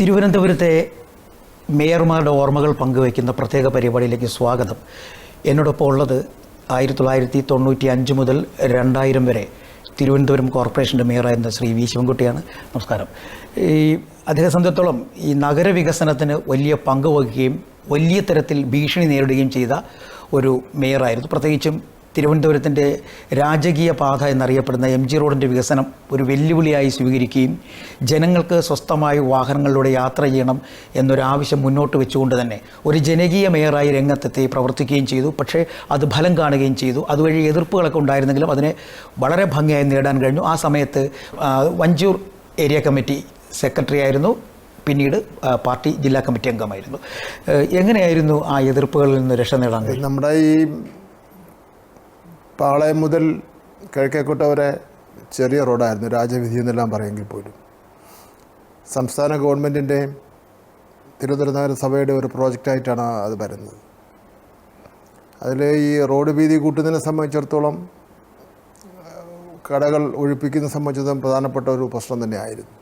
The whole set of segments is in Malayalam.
തിരുവനന്തപുരത്തെ മേയർമാരുടെ ഓർമ്മകൾ പങ്കുവയ്ക്കുന്ന പ്രത്യേക പരിപാടിയിലേക്ക് സ്വാഗതം. എന്നോടൊപ്പം ഉള്ളത് ആയിരത്തി തൊള്ളായിരത്തി തൊണ്ണൂറ്റി അഞ്ച് മുതൽ രണ്ടായിരം വരെ തിരുവനന്തപുരം കോർപ്പറേഷന്റെ മേയറായിരുന്ന ശ്രീ വി ശിവൻകുട്ടിയാണ്. നമസ്കാരം. ഈ അദ്ദേഹം സംബന്ധിച്ചിടത്തോളം ഈ നഗരവികസനത്തിന് വലിയ പങ്ക് വഹിക്കുകയും വലിയ തരത്തിൽ ഭീഷണി നേരിടുകയും ചെയ്ത ഒരു മേയറായിരുന്നു. പ്രത്യേകിച്ചും തിരുവനന്തപുരത്തിന്റെ രാജകീയ പാത എന്നറിയപ്പെടുന്ന എം ജി റോഡിന്റെ വികസനം ഒരു വെല്ലുവിളിയായി സ്വീകരിക്കുകയും ജനങ്ങൾക്ക് സ്വസ്ഥമായി വാഹനങ്ങളിലൂടെ യാത്ര ചെയ്യണം എന്നൊരാവശ്യം മുന്നോട്ട് വെച്ചുകൊണ്ട് തന്നെ ഒരു ജനകീയ മേയറായി രംഗത്തെത്തി പ്രവർത്തിക്കുകയും ചെയ്തു. പക്ഷേ അത് ഫലം കാണുകയും ചെയ്തു. അതുവഴി എതിർപ്പുകളൊക്കെ ഉണ്ടായിരുന്നെങ്കിലും അതിനെ വളരെ ഭംഗിയായി നേടാൻ കഴിഞ്ഞു. ആ സമയത്ത് വഞ്ചൂർ ഏരിയ കമ്മിറ്റി സെക്രട്ടറി ആയിരുന്നു. പിന്നീട് പാർട്ടി ജില്ലാ കമ്മിറ്റി അംഗമായിരുന്നു. എങ്ങനെയായിരുന്നു ആ എതിർപ്പുകളിൽ നിന്ന് രക്ഷ നേടാൻ നമ്മുടെ ഈ പാളയം മുതൽ കിഴക്കേക്കോട്ട വരെ ചെറിയ റോഡായിരുന്നു. രാജവിധി എന്നെല്ലാം പറയുമെങ്കിൽ പോലും. സംസ്ഥാന ഗവൺമെന്റിന്റെയും തിരുവനന്തപുരം നഗരസഭയുടെ ഒരു പ്രോജക്റ്റായിട്ടാണ് അത് വരുന്നത്. അതിൽ ഈ റോഡ് വീതി കൂട്ടുന്നതിനെ സംബന്ധിച്ചിടത്തോളം കടകൾ ഒഴിപ്പിക്കുന്ന സംബന്ധിച്ചിടത്തോളം പ്രധാനപ്പെട്ട ഒരു പ്രശ്നം തന്നെയായിരുന്നു.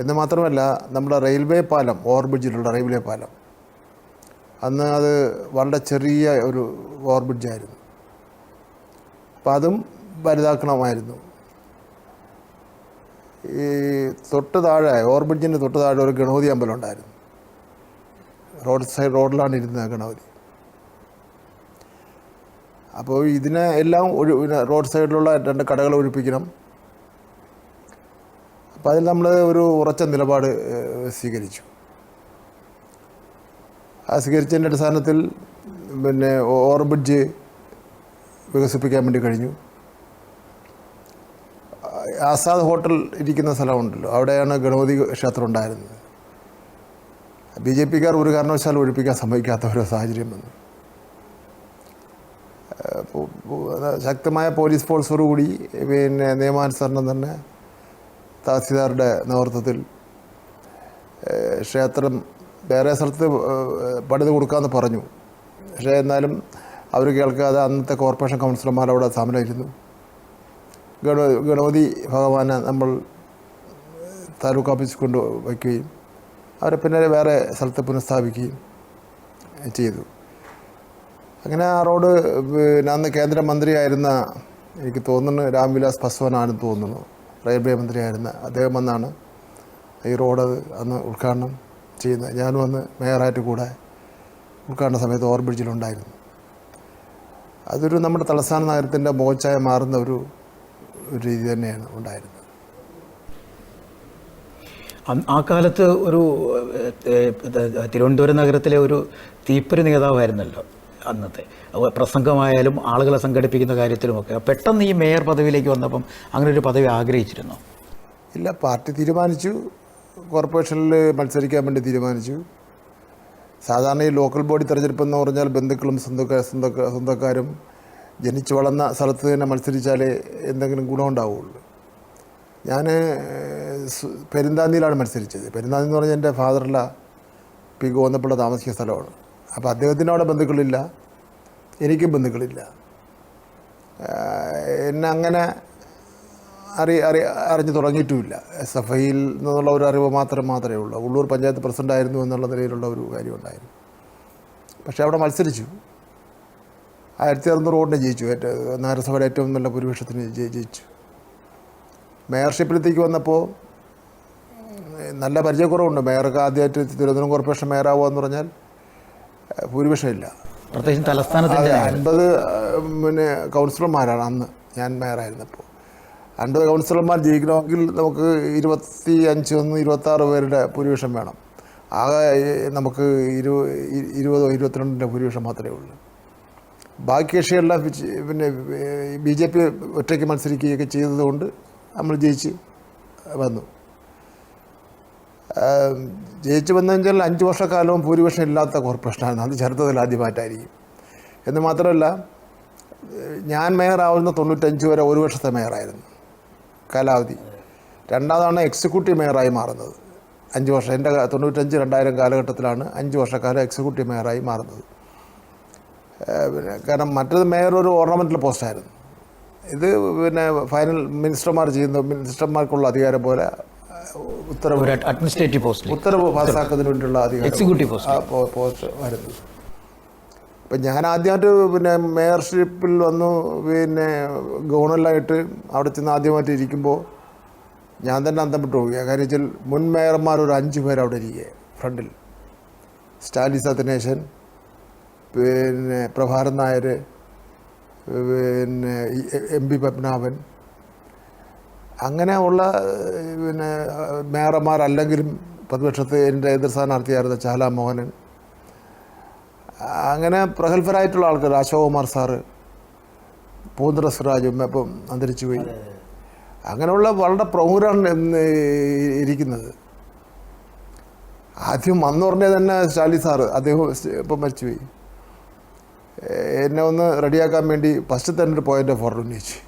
എന്ന് മാത്രമല്ല നമ്മുടെ റെയിൽവേ പാലം ഓവർബ്രിഡ്ജിലുള്ള റെയിൽവേ പാലം അന്ന് അത് വളരെ ചെറിയ ഒരു ഓവർബ്രിഡ്ജായിരുന്നു അപ്പം അതും വലുതാക്കണമായിരുന്നു. ഈ തൊട്ട് താഴെ ഓർബിഡിന്റെ തൊട്ട് താഴെ ഒരു ഗണപതി അമ്പലം ഉണ്ടായിരുന്നു. റോഡ് സൈഡ് റോഡിലാണ് ഇരുന്നത് ഗണപതി. അപ്പോൾ ഇതിനെ എല്ലാം ഒഴി റോഡ് സൈഡിലുള്ള രണ്ട് കടകൾ ഒഴിപ്പിക്കണം അപ്പോൾ അതിൽ നമ്മൾ ഒരു ഉറച്ച നിലപാട് സ്വീകരിച്ചു. ആ സ്വീകരിച്ചതിന്റെ അടിസ്ഥാനത്തിൽ പിന്നെ ഓവർബ്രിഡ്ജ് വികസിപ്പിക്കാൻ വേണ്ടി കഴിഞ്ഞു. ആസാദ് ഹോട്ടൽ ഇരിക്കുന്ന സ്ഥലമുണ്ടല്ലോ. അവിടെയാണ് ഗണപതി ക്ഷേത്രം ഉണ്ടായിരുന്നത്. ബി ജെ പിക്കാർ ഒരു കാരണവശാലും ഒഴിപ്പിക്കാൻ സമ്മതിക്കാത്ത ഒരു സാഹചര്യം വന്നു. ശക്തമായ പോലീസ് ഫോഴ്സോടുകൂടി പിന്നെ നിയമാനുസരണം തന്നെ തഹസിൽദാരുടെ നേതൃത്വത്തിൽ ക്ഷേത്രം വേറെ സ്ഥലത്ത് പണിത് കൊടുക്കാമെന്ന് പറഞ്ഞു. പക്ഷേ എന്നാലും അവർ കേൾക്കാതെ അന്നത്തെ കോർപ്പറേഷൻ കൗൺസിലർമാർ അവിടെ സമരമായിരുന്നു ഗണ ഗണപതി ഭഗവാനെ നമ്മൾ താലൂക്ക് ഓഫീസിൽ കൊണ്ട് വയ്ക്കുകയും അവരെ പിന്നെ വേറെ സ്ഥലത്ത് പുനഃസ്ഥാപിക്കുകയും ചെയ്തു. അങ്ങനെ ആ റോഡ് പിന്നെ അന്ന് കേന്ദ്രമന്ത്രിയായിരുന്ന എനിക്ക് തോന്നുന്നു രാംവിലാസ് പസ്വാനാണെന്ന് തോന്നുന്നു. റെയിൽവേ മന്ത്രിയായിരുന്ന അദ്ദേഹം വന്നാണ് ഈ റോഡ് അന്ന് ഉദ്ഘാടനം ചെയ്യുന്നത്. ഞാനും അന്ന് മേയറായിട്ട് കൂടെ ഉദ്ഘാടന സമയത്ത് ഓവർബ്രിഡ്ജിലുണ്ടായിരുന്നു. അതൊരു നമ്മുടെ തലസ്ഥാന നഗരത്തിന്റെ മോച്ചായ മാറുന്ന ഒരു രീതി തന്നെയാണ് ഉണ്ടായിരുന്നത്. ആ കാലത്ത് ഒരു തിരുവനന്തപുരം നഗരത്തിലെ ഒരു തീപ്പൊരു നേതാവായിരുന്നല്ലോ അന്നത്തെ. പ്രസംഗമായാലും ആളുകളെ സംഘടിപ്പിക്കുന്ന കാര്യത്തിലുമൊക്കെ. പെട്ടെന്ന് ഈ മേയർ പദവിയിലേക്ക് വന്നപ്പം അങ്ങനെ ഒരു പദവി ആഗ്രഹിച്ചിരുന്നു? ഇല്ല പാർട്ടി തീരുമാനിച്ചു. കോർപ്പറേഷനിൽ മത്സരിക്കാൻ വേണ്ടി തീരുമാനിച്ചു. സാധാരണ ഈ ലോക്കൽ ബോഡി തെരഞ്ഞെടുപ്പ് എന്ന് പറഞ്ഞാൽ ബന്ധുക്കളും സ്വന്തക്കാർ സ്വന്തക്ക സ്വന്തക്കാരും ജനിച്ചു വളർന്ന സ്ഥലത്ത് തന്നെ മത്സരിച്ചാലേ എന്തെങ്കിലും ഗുണമുണ്ടാവുള്ളൂ ഞാൻ പെരുന്താന്തിയിലാണ് മത്സരിച്ചത്. പെരുന്താന്തി എന്ന് പറഞ്ഞാൽ എന്റെ ഫാദറില പി ഗോന്നപ്പിള്ള താമസിക്കുന്ന സ്ഥലമാണ്. അപ്പോൾ അദ്ദേഹത്തിന് അവിടെ ബന്ധുക്കളില്ല. എനിക്കും ബന്ധുക്കളില്ല. എന്നെ അങ്ങനെ അറി അറി അറിഞ്ഞു തുടങ്ങിയിട്ടുമില്ല. എസ് എഫ് ഐയിൽ നിന്നുള്ള ഒരു അറിവ് മാത്രം മാത്രമേ ഉള്ളൂ. ഉള്ളൂർ പഞ്ചായത്ത് പ്രസിഡന്റ് ആയിരുന്നു എന്നുള്ള നിലയിലുള്ള ഒരു കാര്യം ഉണ്ടായിരുന്നു പക്ഷേ അവിടെ മത്സരിച്ചു. ആയിരത്തി അറുന്നൂറ് വോട്ടിന് ജയിച്ചു. ഏറ്റവും നഗരസഭയുടെ ഏറ്റവും നല്ല ഭൂരിപക്ഷത്തിന് ജയി- ജയിച്ചു. മേയർഷിപ്പിലേക്ക് വന്നപ്പോൾ നല്ല പരിചയക്കുറവുണ്ട്. മേയർക്ക് ആദ്യമായിട്ട് തിരുവനന്തപുരം കോർപ്പറേഷൻ മേയറാവുക എന്ന് പറഞ്ഞാൽ ഭൂരിപക്ഷമില്ല. പ്രത്യേകിച്ച് തലസ്ഥാനത്തിന്റെ അതെ, അൻപത് പിന്നെ കൗൺസിലർമാരാണ് അന്ന് ഞാൻ മേയറായിരുന്നപ്പോൾ അൻപത് കൗൺസിലർമാർ ജയിക്കണമെങ്കിൽ നമുക്ക് ഇരുപത്തി അഞ്ച് ഒന്ന് ഇരുപത്താറ് പേരുടെ ഭൂരിപക്ഷം വേണം. ആകെ നമുക്ക് ഇരു ഇരുപതോ ഇരുപത്തിരണ്ടിന്റെ ഭൂരിപക്ഷം മാത്രമേ ഉള്ളൂ. ബാക്കി കക്ഷികളെല്ലാം പിന്നെ ബി ജെ പി ഒറ്റയ്ക്ക് മത്സരിക്കുകയൊക്കെ ചെയ്തതുകൊണ്ട് നമ്മൾ ജയിച്ച് വന്നു. ജയിച്ചു ജയിച്ചു കഴിഞ്ഞാൽ അഞ്ച് വർഷക്കാലവും ഭൂരിപക്ഷം ഇല്ലാത്ത കോർപ്പറേഷനായിരുന്നു അത് ചരിത്രത്തിൽ ആദ്യമായിട്ടായിരിക്കും. എന്ന് മാത്രമല്ല ഞാൻ മേയറാവുന്ന തൊണ്ണൂറ്റഞ്ച് വരെ ഒരു വർഷത്തെ മേയറായിരുന്നു. കാലാവധി. രണ്ടാമതാണ് എക്സിക്യൂട്ടീവ് മേയറായി മാറുന്നത്. അഞ്ച് വർഷം എന്റെ തൊണ്ണൂറ്റഞ്ച് രണ്ടായിരം കാലഘട്ടത്തിലാണ് അഞ്ച് വർഷക്കാലം എക്സിക്യൂട്ടീവ് മേയറായി മാറുന്നത്. പിന്നെ കാരണം മറ്റത് മേയർ ഒരു ഓർണമെന്റൽ പോസ്റ്റായിരുന്നു ഇത് പിന്നെ ഫൈനൽ മിനിസ്റ്റർമാർ ചെയ്യുന്ന മിനിസ്റ്റർമാർക്കുള്ള അധികാരം പോലെ ഉത്തരവ് അഡ്മിനിസ്ട്രേറ്റീവ് പോസ്റ്റ് ഉത്തരവ് പാസ്സാക്കുന്നതിന് വേണ്ടിയുള്ള അധികാരം എക്സിക്യൂട്ടീവ് പോസ്റ്റ് പോസ്റ്റ് വരുന്നത്. അപ്പം ഞാൻ ആദ്യമായിട്ട് പിന്നെ മേയർഷിപ്പിൽ വന്നു പിന്നെ ഗവർണറിലായിട്ട് അവിടെ ചെന്ന് ആദ്യമായിട്ട് ഇരിക്കുമ്പോൾ ഞാൻ തന്നെ അന്തം പോവുക കാര്യം വെച്ചാൽ മുൻ മേയർമാർ ഒരു അഞ്ച് പേർ അവിടെ ഇരിക്കുക ഫ്രണ്ടിൽ. സ്റ്റാലി സത്യനേശൻ പിന്നെ പ്രഭാരൻ നായർ പിന്നെ എം പി പത്മനാഭൻ. അങ്ങനെ ഉള്ള പിന്നെ മേയർമാരല്ലെങ്കിലും പ്രതിപക്ഷത്ത് എന്റെ എതിർ സ്ഥാനാർത്ഥിയായിരുന്ന ചാലാ മോഹനൻ. അങ്ങനെ പ്രഗത്ഭരായിട്ടുള്ള ആൾക്കാർ അശോകുമാർ സാറ് പൂന്തറ സിറാജും ഇപ്പം അന്തരിച്ചു പോയി. അങ്ങനെയുള്ള വളരെ പ്രമുഖരാണ് ഇരിക്കുന്നത്. ആദ്യം വന്നു പറഞ്ഞേ തന്നെ സ്റ്റാലി സാറ് അദ്ദേഹം ഇപ്പം മരിച്ചുപോയി എന്നെ ഒന്ന് റെഡിയാക്കാൻ വേണ്ടി ഫസ്റ്റ് തന്നെ ഒരു പോയിന്റ് ഫോർ ഉന്നയിച്ചു.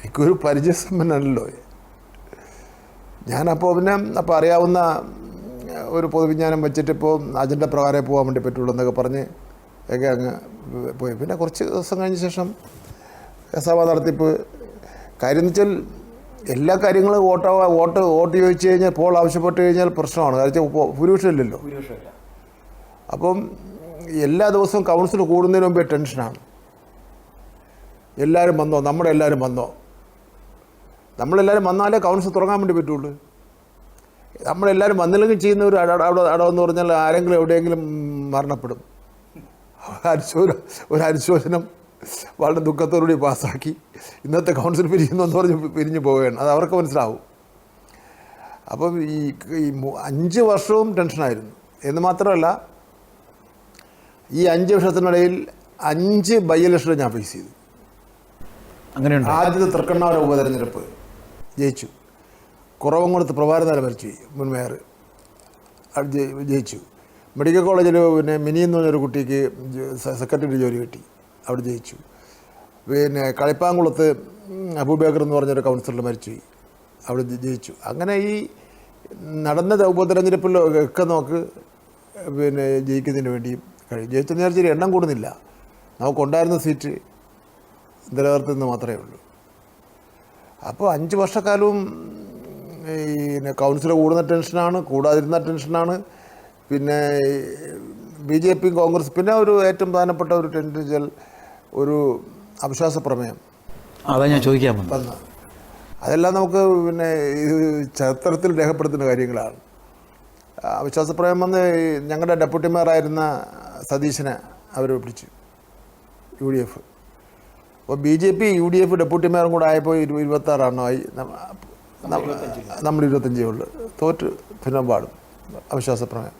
എനിക്കൊരു പരിചയസമ്പന്നല്ലോ ഞാനപ്പോൾ പിന്നെ അപ്പോൾ അറിയാവുന്ന ഒരു പൊതുവിജ്ഞാനം വെച്ചിട്ട് ഇപ്പോൾ അജണ്ട പ്രകാരം പോകാൻ വേണ്ടി പറ്റുള്ളൂ എന്നൊക്കെ പറഞ്ഞ് ഒക്കെ അങ്ങ് പോയി. പിന്നെ കുറച്ച് ദിവസം കഴിഞ്ഞ ശേഷം സഭ നടത്തിപ്പ്. കാര്യം എന്ന് വെച്ചാൽ എല്ലാ കാര്യങ്ങളും വോട്ടോ വോട്ട് വോട്ട് ചോദിച്ചു കഴിഞ്ഞാൽ പോൾ ആവശ്യപ്പെട്ട് കഴിഞ്ഞാൽ പ്രശ്നമാണ്. കാരണം ഭൂരിപക്ഷമില്ലല്ലോ. അപ്പം എല്ലാ ദിവസവും കൗൺസിൽ കൂടുന്നതിന് മുമ്പേ ടെൻഷനാണ്. എല്ലാവരും വന്നോ? നമ്മുടെ എല്ലാവരും വന്നോ? നമ്മളെല്ലാവരും വന്നാലേ കൗൺസിൽ തുടങ്ങാൻ വേണ്ടി പറ്റുള്ളൂ. നമ്മളെല്ലാവരും വന്നില്ലെങ്കിൽ ചെയ്യുന്ന ഒരു അട അവിടെ അടവെന്ന് പറഞ്ഞാൽ ആരെങ്കിലും എവിടെയെങ്കിലും മരണപ്പെടും. അനുശോചനം ഒരു അനുശോചനം വളരെ ദുഃഖത്തോടുകൂടി പാസ്സാക്കി ഇന്നത്തെ കൗൺസിൽ പിരിയുന്നെന്ന് എന്ന് പറഞ്ഞ് പിരിഞ്ഞു പോവുകയാണ്. അത് അവർക്ക് മനസ്സിലാവും. അപ്പം ഈ ഈ അഞ്ച് വർഷവും ടെൻഷനായിരുന്നു. എന്ന് മാത്രമല്ല ഈ അഞ്ച് വർഷത്തിനിടയിൽ അഞ്ച് ബൈ ഞാൻ ഫേസ് ചെയ്തു. അങ്ങനെയുണ്ട്? ആദ്യത്തെ തൃക്കണ്ണാവര ഉപതെരഞ്ഞെടുപ്പ് ജയിച്ചു. കുറവങ്കുളത്ത് പ്രഭാരനാല മരിച്ചു മുൻ മേയർ. ജയിച്ചു. മെഡിക്കൽ കോളേജിൽ പിന്നെ മിനി എന്ന് പറഞ്ഞൊരു കുട്ടിക്ക് സെക്രട്ടറി ജോലി കിട്ടി. അവിടെ ജയിച്ചു. പിന്നെ കളിപ്പാങ്കുളത്ത് അബൂബേക്കർ എന്ന് പറഞ്ഞൊരു കൗൺസിലർ മരിച്ചു. അവിടെ ജയി- ജയിച്ചു. അങ്ങനെ ഈ നടന്ന ഉപതെരഞ്ഞെടുപ്പിൽ ഒക്കെ നോക്ക് പിന്നെ ജയിക്കുന്നതിന് വേണ്ടി കഴിയും. ജയിച്ച വിചാരിച്ചാൽ എണ്ണം കൂടുന്നില്ല. നമുക്കുണ്ടായിരുന്ന സീറ്റ് നിലനിർത്തുന്നത് മാത്രമേ ഉള്ളൂ. അപ്പോൾ അഞ്ച് വർഷക്കാലവും പിന്നെ കൗൺസിൽ കൂടുന്ന ടെൻഷനാണ് കൂടാതിരുന്ന ടെൻഷനാണ്. പിന്നെ ബി ജെ പിയും കോൺഗ്രസ് പിന്നെ ഒരു ഏറ്റവും പ്രധാനപ്പെട്ട ഒരു ടെൻഷൻ വെച്ചാൽ ഒരു അവിശ്വാസ പ്രമേയം. അതാ ഞാൻ ചോദിക്കാൻ വന്നത്. അതെല്ലാം നമുക്ക് പിന്നെ ഇത് ചരിത്രത്തിൽ രേഖപ്പെടുത്തുന്ന കാര്യങ്ങളാണ്. അവിശ്വാസ പ്രമേയം വന്ന് ഞങ്ങളുടെ ഡെപ്യൂട്ടി മേയറായിരുന്ന സതീശനെ അവർ പിടിച്ചു. U D F. അപ്പോൾ B J P U D F deputy മേയറും കൂടെ ആയപ്പോൾ ഇരു ഇരുപത്താറെണ്ണമായി നമ്മൾ ഇരുപത്തഞ്ചേ ഉള്ളു. തോറ്റ് പിന്നെ പാടും അവിശ്വാസ പ്രമേയം